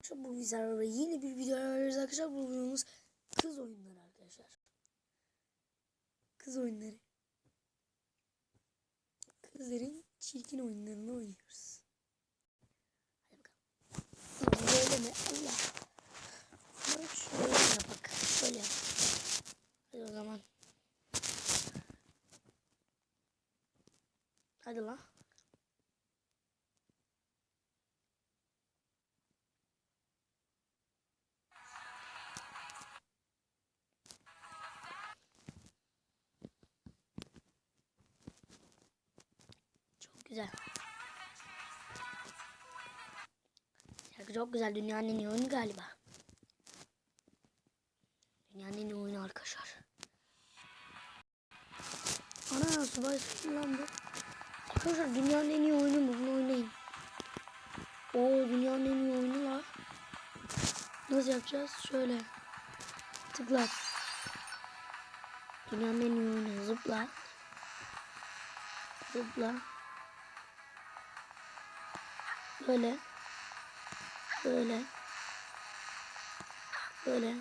Arkadaşlar bu videoda yeni bir video arıyoruz arkadaşlar. Bu kız oyunları arkadaşlar. Kız oyunları. Kızların çirkin oyunlarını oynuyoruz. Hadi bakalım. Böyle mi? Allah. Ama şöyle bak. Şöyle. Hadi o zaman. Hadi lan. Güzel. Şarkı çok güzel. Dünyanın en iyi oyunu galiba. Dünyanın en iyi oyunu arkadaşlar. Ana subay lan bu. Arkadaşlar dünyanın en iyi oyunu mu? Bunu oynayın. Oo dünyanın en iyi oyunu la. Nasıl yapacağız? Şöyle. Tıkla. Dünyanın en iyi oyunu. Zıpla. Zıpla. Böyle. Böyle. Böyle.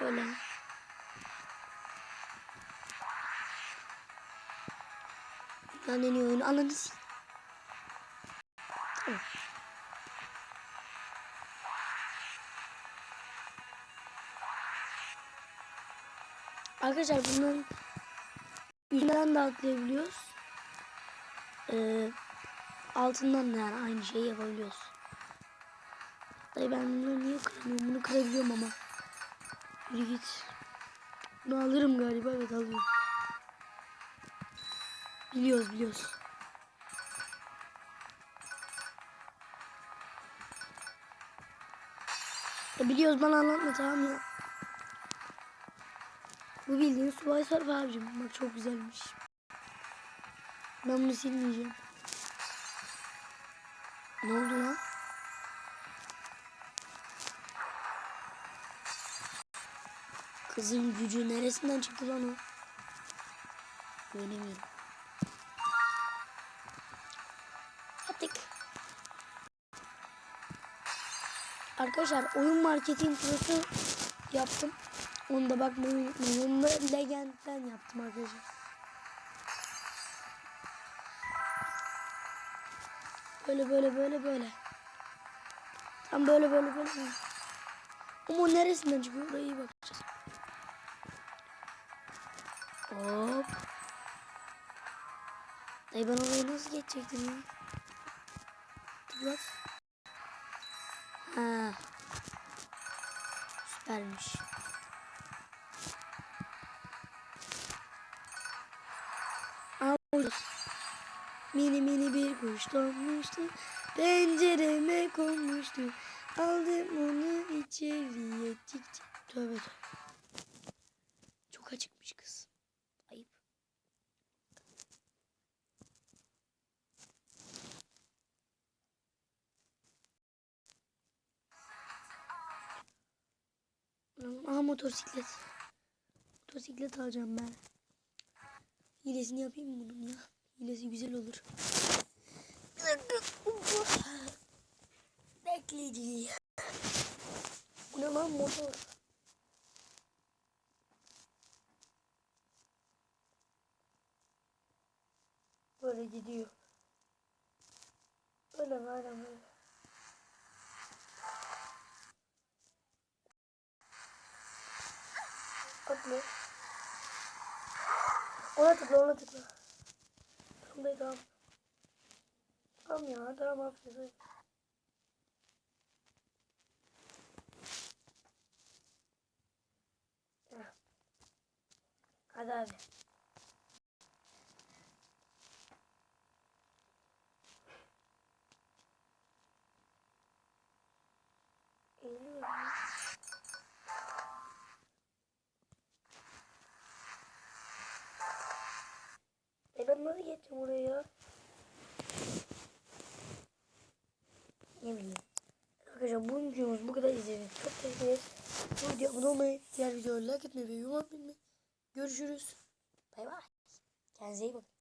Böyle. Dünyanın en iyi oyunu. Ananı. Tamam. Arkadaşlar bunun yüzünden de atlayabiliyoruz. Ee, altından da yani aynı şeyi yapabiliyoruz. Dayı ben bunu niye kıramıyorum? Bunu kırabiliyorum ama. Yürü git. Bunu alırım galiba. Evet alıyorum. Biliyoruz biliyoruz. Ya biliyoruz bana anlatma tamam ya. Bu bildiğin Subway Surf abicim. Bak çok güzelmiş. Ben bunu silmeyeceğim. Ne oldu lan? Kızın gücü neresinden çıktı lan o? Güvenemiyorum. Attık. Arkadaşlar oyun marketing prosu yaptım. Onu da bakmayı unutmayın. Legend'den yaptım arkadaşlar. Böyle böyle böyle böyle. Tam böyle böyle böyle. Ama neresinden çıkıyor oraya iyi bakacağız. Hop. Dayı ben oraya nasıl geçecektim ya? Tıklat. Ha. Süpermiş. Alıyoruz. Mini mini bir kuş donmuştu. Pencereme konmuştu. Aldım onu içeriye cik cik. Tövbe tövbe. Çok acıkmış kız. Ayıp. Aha motosiklet. Motosiklet alacağım ben. Hilesini yapayım bunun ya? Hilesi güzel olur. Bekleyici. Bu ne lan motor? Böyle gidiyor. Böyle mi aynen böyle. Atla. Ona tıkla ona tıkla. Tamam dayı tamam. Tamam ya tamam. Heh. Hadi abi. E ben nasıl geçeceğim oraya ya? Ne bileyim. Arkadaşlar bu videomuz bu kadar izlediğiniz çok teşekkür ederiz. Bu videoya abone olmayı, diğer videoları like etmeyi ve yorum atmayı. Görüşürüz. Bay bay. Kendinize iyi bakın.